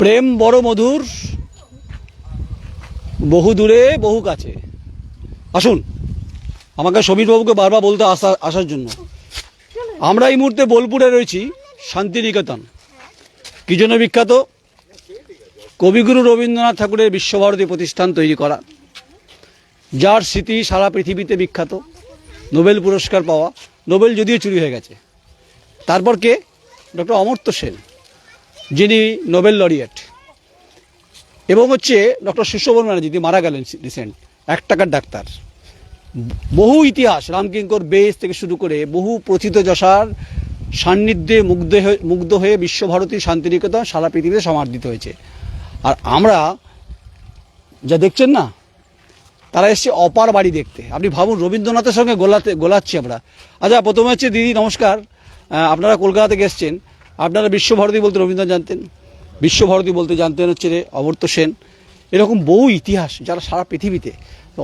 প্রেম বড় মধুর, বহু দূরে, বহু কাছে। আসুন, আমাকে সমীরবাবুকে বারবার বলতে আসা, আসার জন্য। আমরা এই মুহূর্তে বোলপুরে রয়েছি, শান্তিনিকেতন। কি জন্য বিখ্যাত? কবিগুরু রবীন্দ্রনাথ ঠাকুরের বিশ্বভারতী প্রতিষ্ঠান তৈরি করা। যার স্মৃতি সারা পৃথিবীতে বিখ্যাত। নোবেল পুরস্কার পাওয়া। নোবেল যদিও চুরি হয়ে গেছে। তারপর কে? ডক্টর অমর্ত্য সেন। যিনি নোবেল লরিয়েট। এবং হচ্ছে ডক্টর সুশোভন ব্যানার্জি, তিনি মারা গেলেন রিসেন্ট এক টাকার ডাক্তার। বহু ইতিহাস রামকিঙ্কর বেশ থেকে শুরু করে বহু প্রথিত যশার সান্নিধ্যে মুগ্ধ হয়ে মুগ্ধ হয়ে বিশ্বভারতী শান্তিনিকেতন সারা পৃথিবীতে সমাদৃত হয়েছে। আর আমরা যা দেখছেন না, তারা এসছে অপার বাড়ি দেখতে। আপনি ভাবুন, রবীন্দ্রনাথের সঙ্গে গোলাতে গোলাচ্ছি আমরা। আচ্ছা প্রথমে হচ্ছে দিদি, নমস্কার। আপনারা কলকাতা থেকে এসছেন আপনারা বিশ্বভারতী বলতে রবীন্দ্রনাথ জানতেন বিশ্বভারতী বলতে জানতেন হচ্ছে রে অমর্ত্য সেন। এরকম বহু ইতিহাস যারা সারা পৃথিবীতে।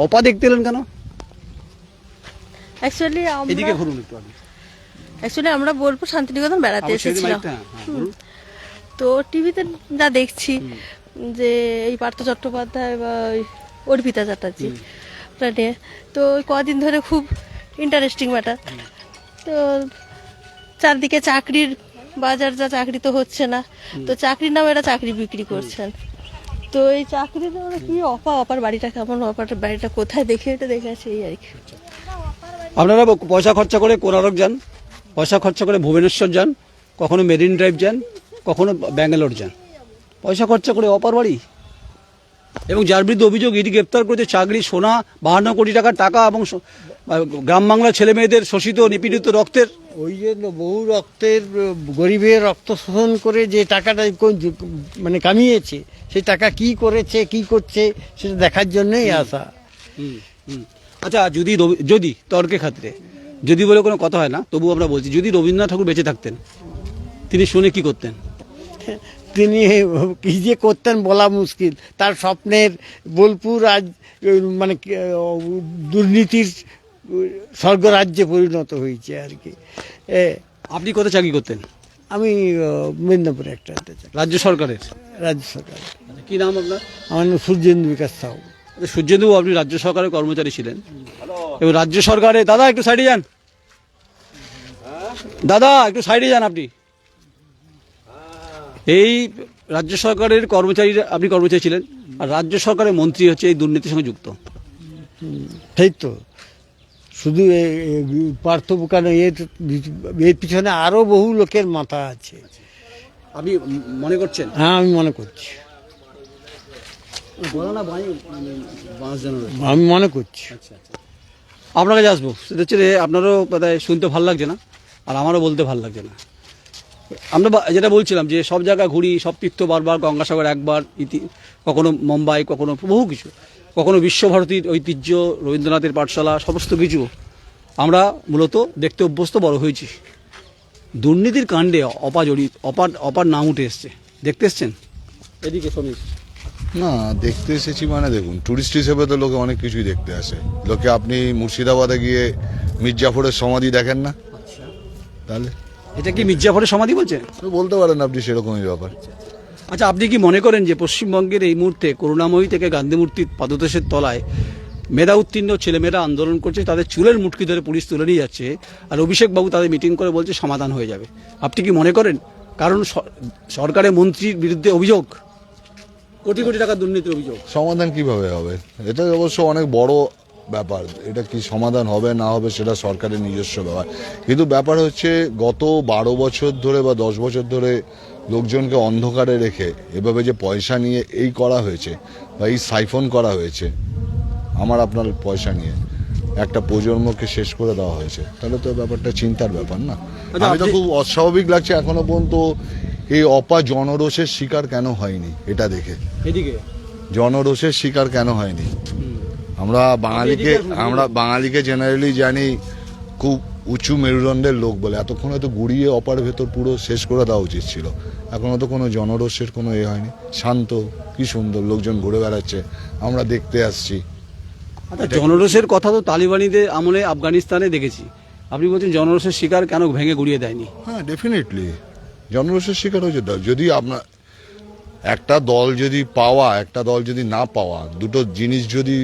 অপা দেখতে এলেন কেন? অ্যাকচুয়ালি এদিকে ঘুরুন একটু অ্যাকচুয়ালি আমরা বোলপুর শান্তিনিকেতন বেড়াতে এসেছিলাম। হ্যাঁ, হ্যাঁ। তো টিভিতে যা দেখছি যে এই পার্থ চট্টোপাধ্যায় বা ওই অর্পিতা চ্যাটার্জি নিয়ে তো কদিন ধরে খুব ইন্টারেস্টিং ম্যাটার তো চারদিকে চাকরির বাজার যা চাকরি তো হচ্ছে না। তো চাকরির নামে এরা চাকরি বিক্রি করছেন। তো এই চাকরি নামে কি অপা অপার বাড়িটা কেমন অপার বাড়িটা কোথায় দেখে এটা দেখে আছে এই আর কি। আপনারা পয়সা খরচা করে কোনারক যান পয়সা খরচা করে ভুবনেশ্বর যান কখনো মেরিন ড্রাইভ যান কখনো ব্যাঙ্গালোর যান। পয়সা খরচা করে অপার বাড়ি? এবং যার বিরুদ্ধে অভিযোগ ইডি গ্রেপ্তার করেছে চাকরি সোনা বাহান্ন কোটি টাকার টাকা এবং গ্রাম বাংলার ছেলে মেয়েদের শোষিত নিপীড়িত রক্তের ওই জন্য বহু রক্তের গরিবের রক্ত শোষণ করে যে টাকাটা মানে কামিয়েছে সেই টাকা কি করেছে কি করছে সেটা দেখার জন্যই আসা। আচ্ছা যদি যদি তর্কে খাতিরে যদি বলে কোনো কথা হয় না তবু আমরা বলছি যদি রবীন্দ্রনাথ ঠাকুর বেঁচে থাকতেন তিনি শুনে কি করতেন? তিনি কি যে করতেন বলা মুশকিল। তার স্বপ্নের বোলপুর আজ মানে দুর্নীতির স্বর্গরাজ্যে পরিণত হয়েছে আর কি। আপনি কোথায় চাকরি করতেন? আমি মেদিনীপুরে একটা রাজ্য সরকারের? রাজ্য সরকার কি নাম আপনার? আমার নাম সূর্যেন্দু বিকাশ সাহু। সূর্যেন্দু আপনি রাজ্য সরকারের কর্মচারী ছিলেন। এবং রাজ্য সরকারে দাদা একটু সাইডে যান। দাদা একটু সাইডে যান আপনি। এই রাজ্য সরকারের কর্মচারী আপনি কর্মচারী ছিলেন আর রাজ্য সরকারের মন্ত্রী হচ্ছে এই দুর্নীতির সঙ্গে যুক্ত। সেই তো। শুধু পার্থ বুকানো এর এর পিছনে আরও বহু লোকের মাথা আছে। আপনি মনে করছেন? হ্যাঁ আমি মনে করছি। বলো না ভাই বাঁশ যেন রয়েছে। আমি মনে করছি। আচ্ছা আচ্ছা। আপনার কাছে আসব। সেটা হচ্ছে আপনারও শুনতে ভালো লাগছে না আর আমারও বলতে ভালো লাগছে না। আমরা যেটা বলছিলাম যে সব জায়গায় ঘুরি সব তীর্থ বারবার গঙ্গাসাগর একবার ইতি কখনো মুম্বাই কখনো বহু কিছু। কখনো বিশ্বভারতীর ঐতিহ্য রবীন্দ্রনাথের পাঠশালা সমস্ত কিছু। আমরা মূলত দেখতে অভ্যস্ত বড় হয়েছি। দুর্নীতির কাণ্ডে অপা জড়িত অপার অপার নাম উঠে এসছে। দেখতে এসছেন? এদিকে সমীর। না দেখতে এসেছি মানে দেখুন টুরিস্ট হিসেবে তো লোকে অনেক কিছুই দেখতে আসে। লোকে আপনি মুর্শিদাবাদে গিয়ে মির্জাফরের সমাধি দেখেন না? তাহলে? এটা কি মির্জাফরের সমাধি বলছেন তো বলতে পারেন আপনি সেরকমই ব্যাপার। আচ্ছা আপনি কি মনে করেন যে পশ্চিমবঙ্গের এই মুহূর্তে করুণাময়ী থেকে গান্ধী মূর্তির পাদদেশের তলায় মেধা উত্তীর্ণ ছেলেমেয়েরা আন্দোলন করছে তাদের চুলের মুটকি ধরে পুলিশ তুলে নিয়ে যাচ্ছে আর অভিষেক বাবু তাদের মিটিং করে বলছে সমাধান হয়ে যাবে। আপনি কি মনে করেন? কারণ সরকারের মন্ত্রীর বিরুদ্ধে অভিযোগ কোটি কোটি টাকার দুর্নীতির অভিযোগ। সমাধান কীভাবে হবে? এটা অবশ্য অনেক বড় ব্যাপার এটা কি সমাধান হবে না হবে সেটা সরকারের নিজস্ব ব্যাপার। কিন্তু ব্যাপার হচ্ছে গত বারো বছর ধরে বা দশ বছর ধরে লোকজনকে অন্ধকারে রেখে এভাবে যে পয়সা নিয়ে এই করা হয়েছে বা এই সাইফন করা হয়েছে আমার আপনার পয়সা নিয়ে একটা প্রজন্মকে শেষ করে দেওয়া হয়েছে তাহলে তো ব্যাপারটা চিন্তার ব্যাপার না। আচ্ছা, আমি তো খুব অস্বাভাবিক লাগছে এখনও পর্যন্ত এই অপা জনরোষের শিকার কেন হয়নি এটা দেখে। এদিকে? জনরোষের শিকার কেন হয়নি? আমরা বাঙালিকে আমরা বাঙালিকে জেনারেলি জানি খুব উঁচু মেরুদণ্ডের লোক বলে। এতক্ষণ তো গুড়িয়ে অপার ভেতর পুরো শেষ করে দেওয়া উচিত ছিল। এখনও তো কোনো জনরোষের কোনো এ হয়নি। শান্ত কি সুন্দর লোকজন ঘুরে বেড়াচ্ছে। আমরা দেখতে আসছি। আচ্ছা জনরোষের কথা তো তালিবানিদের আমলে আফগানিস্তানে দেখেছি। আপনি বলছেন জনরোষের শিকার কেন ভেঙে গুড়িয়ে দেয়নি? হ্যাঁ ডেফিনেটলি জনরোষের শিকার হয়েছে। যদি আপনার একটা দল যদি পাওয়া একটা দল যদি না পাওয়া দুটো জিনিস যদি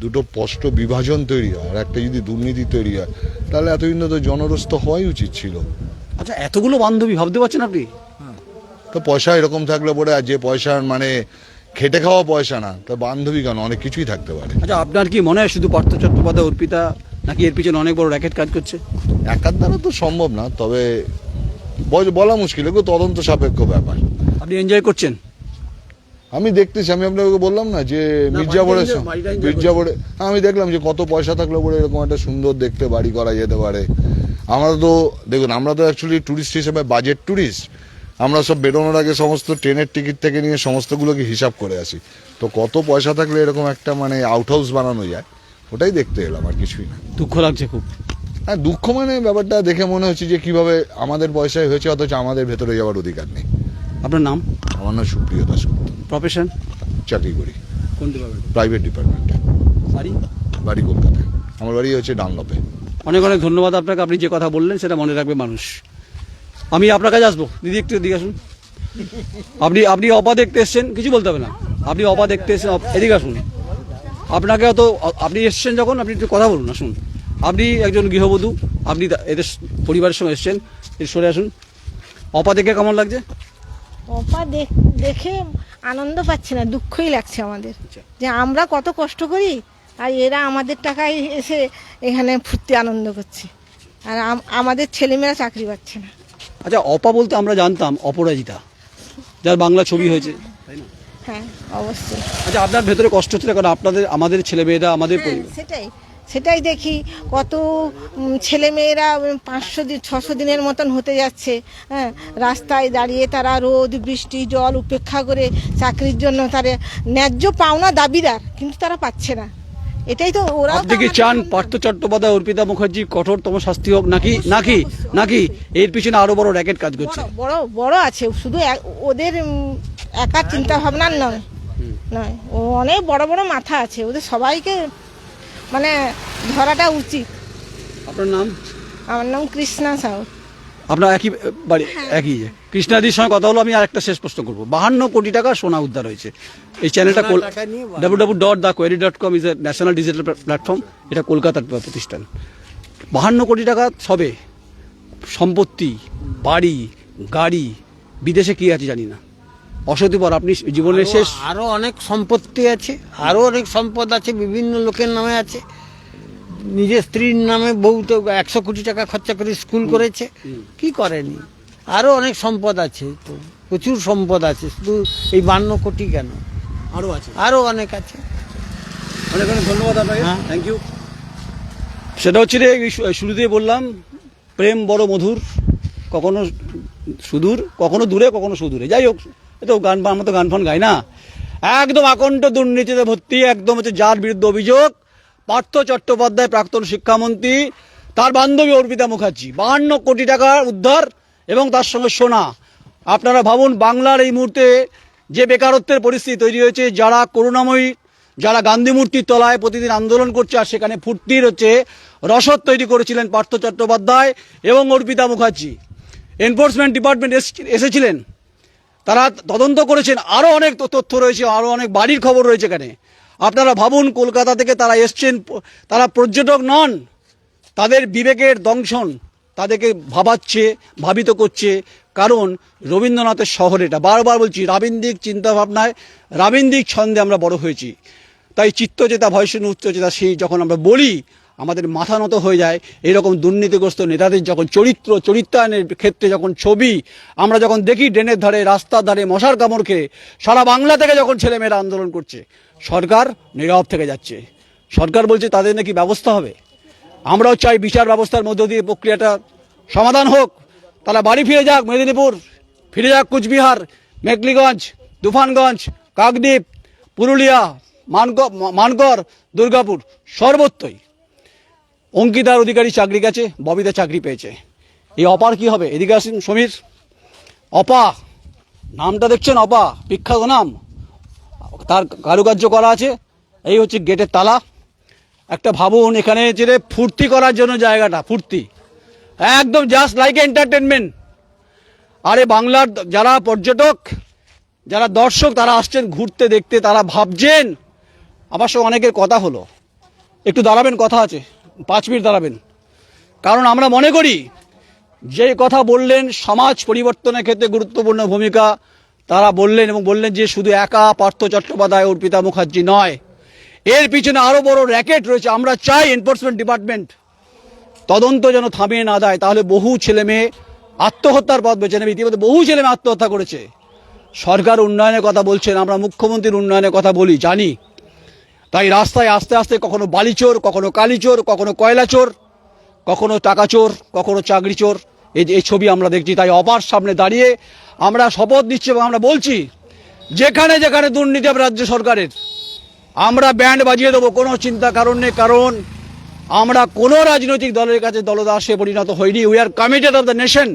দুটো স্পষ্ট বিভাজন তৈরি হয় আর একটা যদি দুর্নীতি তৈরি হয় তাহলে এতদিন তো জনরস্ত হওয়াই উচিত ছিল। আচ্ছা এতগুলো বান্ধবী ভাবতে পারছেন আপনি? তো পয়সা এরকম থাকলে পরে আর যে পয়সার মানে খেটে খাওয়া পয়সা না তা বান্ধবী কেন? অনেক কিছুই থাকতে পারে। আচ্ছা আপনার কি মনে হয় শুধু পার্থ চট্টোপাধ্যায় অর্পিতা নাকি এর পিছনে অনেক বড় র্যাকেট কাজ করছে? একার দ্বারা তো সম্ভব না তবে বল- বলা মুশকিল এগুলো তদন্ত সাপেক্ষ ব্যাপার। আপনি এনজয় করছেন? আমি দেখতেছি আমি আপনাকে বললাম না যে মির্জাপুরের মির্জাপুরে আমি দেখলাম যে কত পয়সা থাকলে পরে এরকম একটা সুন্দর দেখতে বাড়ি করা যেতে পারে। আমরা তো দেখুন আমরা তো অ্যাকচুয়ালি ট্যুরিস্ট হিসেবে বাজেট ট্যুরিস্ট আমরা সব বেরোনোর আগে সমস্ত ট্রেনের টিকিট থেকে নিয়ে সমস্তগুলোকে হিসাব করে আসি। তো কত পয়সা থাকলে এরকম একটা মানে আউট হাউস বানানো যায়? ওটাই দেখতে এলাম আর কিছুই না। দুঃখ লাগছে খুব। হ্যাঁ দুঃখ মানে ব্যাপারটা দেখে মনে হচ্ছে যে কীভাবে আমাদের পয়সায় হয়েছে অথচ আমাদের ভেতরে যাওয়ার অধিকার নেই। আপনার নাম? আমার নাম সুপ্রিয় দাসগুপ্ত প্রফেশন চাকরি করি। কোন ডিপার্টমেন্ট প্রাইভেট ডিপার্টমেন্টে বাড়ি? বাড়ি কলকাতায়। আমার বাড়ি হচ্ছে ডানলপে। অনেক অনেক ধন্যবাদ আপনাকে আপনি যে কথা বললেন সেটা মনে রাখবে মানুষ। আমি আপনার কাছে আসব। দিদি একটু এদিকে আসুন। আপনি আপনি অপা দেখতে এসছেন? কিছু বলতে হবে না। আপনি অপা দেখতে এসছেন। এদিকে আসুন। আপনাকে অত আপনি এসছেন যখন আপনি একটু কথা বলুন আসুন আপনি একজন গৃহবধূ। আপনি তা- এদের পরিবারের সঙ্গে এসছেন। সরে আসুন। অপা দেখে কেমন লাগছে? অপা দেখে আনন্দ পাচ্ছি না দুঃখই লাগছে আমাদের। যে আমরা কত কষ্ট করি আর এরা আমাদের টাকায় এসে এখানে ফুর্তি আনন্দ করছে। আর আমাদের ছেলেমেয়েরা চাকরি পাচ্ছে না। আচ্ছা অপা বলতে আমরা জানতাম অপরাজিতা যার বাংলা ছবি হয়েছে হ্যাঁ অবশ্যই। আচ্ছা আপনার ভেতরে কষ্ট হচ্ছে কারণ আপনাদের আমাদের ছেলেমেয়েরা আমাদের হ্যাঁ, সেটাই। সেটাই দেখি কত ছেলেমেয়েরা পাঁচশো দিন ছশো দিনের মতন হতে যাচ্ছে। হ্যাঁ রাস্তায় দাঁড়িয়ে তারা রোদ বৃষ্টি জল উপেক্ষা করে চাকরির জন্য তারা ন্যায্য পাওনা দাবিদার কিন্তু তারা পাচ্ছে না। এটাই তো ওরা আপনি কি চান পার্থ চট্টোপাধ্যায় অর্পিতা মুখার্জি কঠোরতম শাস্তি হোক? নাকি নাকি নাকি এর পিছনে আরও বড় র্যাকেট কাজ করছে? বড় বড় আছে শুধু ওদের একা চিন্তা ভাবনার নয় নয় ও অনেক বড় বড় মাথা আছে ওদের সবাইকে মানে ধরাটা উচিত। আপনার নাম? আমার নাম কৃষ্ণা সাউ। আপনার একই বাড়ি একই যে কৃষ্ণাদির সঙ্গে কথা হলো আমি আর একটা শেষ প্রশ্ন করব। বাহান্ন কোটি টাকা সোনা উদ্ধার হয়েছে। এই চ্যানেলটা W W dot the query dot com is a national digital platform এটা কলকাতার প্রতিষ্ঠান। বাহান্ন কোটি টাকা সবে সম্পত্তি বাড়ি গাড়ি বিদেশে কী আছে জানি না। অসতিপর আপনি জীবনের শেষ আরও অনেক সম্পত্তি আছে আরও অনেক সম্পদ আছে বিভিন্ন লোকের নামে আছে। নিজের স্ত্রীর নামে বউ তো একশো কোটি টাকা খরচা করে স্কুল করেছে কি করেনি? আরও অনেক সম্পদ আছে তো প্রচুর সম্পদ আছে শুধু এই বান্ন কোটি কেন? আরও আছে। আরও অনেক আছে। অনেক অনেক ধন্যবাদ আপনাকে। থ্যাংক ইউ সেটা হচ্ছে রে এই শু- শুরুতেই বললাম প্রেম বড় মধুর কখনো সুদূর কখনো দূরে কখনো সুদূরে। যাই হোক তো গান, আমরা তো গান ফান গাই না। একদম আকণ্ঠ দুর্নীতিতে ভর্তি, একদম হচ্ছে যার বিরুদ্ধে অভিযোগ। পার্থ চট্টোপাধ্যায়, প্রাক্তন শিক্ষামন্ত্রী, তার বান্ধবী অর্পিতা মুখার্জি। বাহান্ন কোটি টাকা উদ্ধার এবং তার সঙ্গে সোনা। আপনারা ভাবুন, বাংলার এই মুহূর্তে যে বেকারত্বের পরিস্থিতি তৈরি হয়েছে, যারা করুণাময়ী, যারা গান্ধী মূর্তির তলায় প্রতিদিন আন্দোলন করছে আর সেখানে ফুর্তির হচ্ছে, রসদ তৈরি করেছিলেন পার্থ চট্টোপাধ্যায় এবং অর্পিতা মুখার্জি। এনফোর্সমেন্ট ডিপার্টমেন্ট এসেছিলেন। তারা তদন্ত করেছেন। আরও অনেক তথ্য রয়েছে আরও অনেক বাড়ির খবর রয়েছে এখানে। আপনারা ভাবুন, কলকাতা থেকে তারা এসছেন, তারা পর্যটক নন। তাদের বিবেকের দংশন তাদেরকে ভাবাচ্ছে, ভাবিত করছে। কারণ রবীন্দ্রনাথের শহর এটা। বারবার বলছি, রাবীন্দ্রিক চিন্তাভাবনায়, রাবীন্দ্রিক ছন্দে আমরা বড় হয়েছি। তাই চিত্তচেতা ভয়সূন্য উচ্চচেতা, সেই যখন আমরা বলি আমাদের মাথা নত হয়ে যায়। এরকম দুর্নীতিগ্রস্ত নেতাদের যখন চরিত্র, চরিত্রায়নের ক্ষেত্রে যখন ছবি, আমরা যখন দেখি ড্রেনের ধারে, রাস্তার ধারে মশার কামড় খেয়ে সারা বাংলা থেকে যখন ছেলেমেয়েরা আন্দোলন করছে, সরকার নীরব থেকে যাচ্ছে। সরকার বলছে, তাদের নাকি ব্যবস্থা হবে। আমরাও চাই বিচার ব্যবস্থার মধ্য দিয়ে প্রক্রিয়াটা সমাধান হোক। তারা বাড়ি ফিরে যাক, মেদিনীপুর। ফিরে যাক কুচবিহার, মেকলিগঞ্জ, তুফানগঞ্জ, কাকদ্বীপ, পুরুলিয়া, মানক, মানকর, দুর্গাপুর। সর্বত্রই। অঙ্কিতার অধিকারী চাকরি গেছে, ববিতা চাকরি পেয়েছে। এই অপার কি হবে? এদিকে আসুন, সমীর। অপা, নামটা দেখছেন অপা? বিখ্যাত নাম। তার কারুকার্য করা আছে। এই হচ্ছে গেটের তালা। একটা ভাবুন, এখানে যে ফুর্তি করার জন্য জায়গাটা, ফুর্তি। একদম জাস্ট লাইক এন্টারটেনমেন্ট আরে বাংলার যারা পর্যটক, যারা দর্শক, তারা আসছেন ঘুরতে, দেখতে, তারা ভাবছেন। আমার সঙ্গে অনেকের কথা হলো। একটু দাঁড়াবেন, কথা আছে। পাঁচ মিনিট দাঁড়াবেন। কারণ আমরা মনে করি, যে কথা বললেন সমাজ পরিবর্তনের ক্ষেত্রে গুরুত্বপূর্ণ ভূমিকা, তারা বললেন এবং বললেন যে শুধু একা পার্থ চট্টোপাধ্যায়, অর্পিতা মুখার্জি নয়, এর পিছনে আরও বড় র্যাকেট রয়েছে। আমরা চাই এনফোর্সমেন্ট ডিপার্টমেন্ট তদন্ত যেন থামিয়ে না দেয়। তাহলে বহু ছেলে মেয়ে আত্মহত্যার পথ বেছে নেবে। ইতিমধ্যে বহু ছেলে মেয়ে আত্মহত্যা করেছে। সরকার উন্নয়নের কথা বলছেন, আমরা মুখ্যমন্ত্রীর উন্নয়নের কথা বলি, জানি। তাই রাস্তায় আস্তে আস্তে কখনো বালিচোর কখনো কালিচোর কখনো কয়লা চোর, কখনো টাকা চোর, কখনো চাকরি চোর। এই এই ছবি আমরা দেখছি, তাই অপার সামনে দাঁড়িয়ে আমরা শপথ দিচ্ছি এবং আমরা বলছি, যেখানে যেখানে দুর্নীতি রাজ্য সরকারের, আমরা ব্যান্ড বাজিয়ে দেবো, কোনো চিন্তা কারণ নেই, কারণ আমরা কোনো রাজনৈতিক দলের কাছে দলদাসে পরিণত হইনি। We are committed of the nation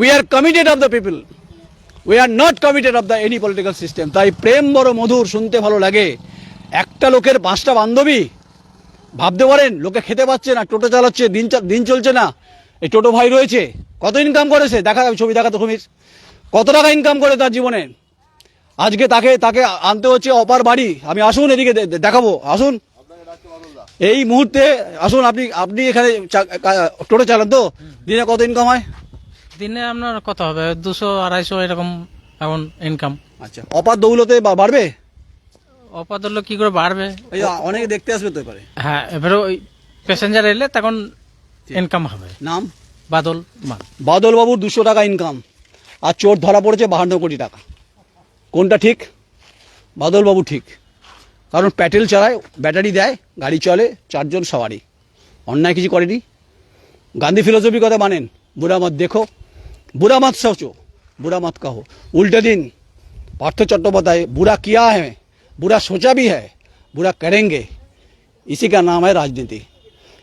we are committed of the people we are not committed of the any political system তাই প্রেম বড় মধুর, শুনতে ভালো লাগে। একটা লোকের পাঁচটা বান্ধবী। ভাবতে পারেন লোকে খেতে পাচ্ছে না টোটো চালাচ্ছে দিন দিন চলছে না। এই টোটো ভাই রয়েছে কত ইনকাম করেছে? দেখা ছবি দেখা তো কুমির কত টাকা ইনকাম করে তার জীবনে? আজকে তাকে তাকে আনতে হচ্ছে অপার বাড়ি। আমি আসুন এদিকে দেখাবো আসুন। এই মুহূর্তে আসুন আপনি আপনি এখানে টোটো চালান তো? দিনে কত ইনকাম হয়? দিনে আপনার কত হবে? দুশো আড়াইশো এরকম এখন ইনকাম আচ্ছা অপার দৌলতে বাড়বে? অপাদল্য কি করে বাড়বে? ওই দেখতে আসবে তো এবারে। হ্যাঁ এবারে ওই প্যাসেঞ্জার এলে তখন ইনকাম হবে। নাম? বাদল বাদল বাবুর দুশো টাকা ইনকাম আর চোর ধরা পড়েছে বাহান্ন কোটি টাকা। কোনটা ঠিক? বাদলবাবু ঠিক। কারণ প্যাটেল চালায় ব্যাটারি দেয় গাড়ি চলে চারজন সবারই অন্যায় কিছু করেনি। গান্ধী ফিলোসফি কথা মানেন। বুড়া মত দেখো। বুড়া মত সোচো বুড়া মত কাহো। উল্টে দিন পার্থ চট্টোপাধ্যায় বুড়া কিয়া হ্যাঁ बुरा सोचा भी है बुरा करेंगे इसी का नाम है राजनीति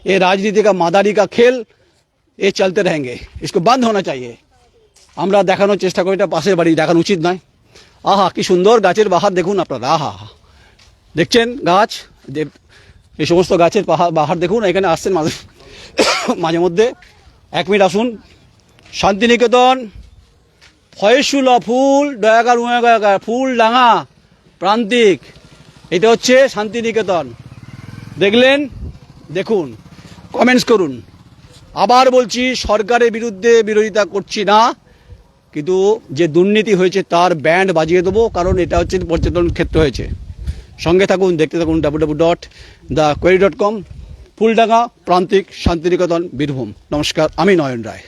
ये राजनीति का मादारी का खेल ये चलते रहेंगे इसको बंद होना चाहिए আমরা দেখানোর চেষ্টা করি এটা পাশের বাড়ি দেখানো উচিত নয় আহা কি সুন্দর গাছের বাহার দেখুন আপনারা আহা আহা দেখছেন গাছ যে এই সমস্ত গাছের পাহাড় বাহার দেখুন এখানে আসছেন মাঝে মাঝে মধ্যে এক মিনিট আসুন শান্তিনিকেতন ফয়সুলা ফুল দয়াকার উয়াকার ফুল ডাঙা প্রান্তিক। এটা হচ্ছে শান্তিনিকেতন। দেখলেন? দেখুন। কমেন্টস করুন। আবার বলছি, সরকারের বিরুদ্ধে বিরোধিতা করছি না, কিন্তু যে দুর্নীতি হয়েছে তার ব্যান্ড বাজিয়ে দেবো, কারণ এটা হচ্ছে পর্যটন ক্ষেত্র হয়েছে। সঙ্গে থাকুন, দেখতে থাকুন W W dot the query dot com Fuldanga, Prantik, Santiniketan, Birbhum. নমস্কার, আমি নয়ন রায়।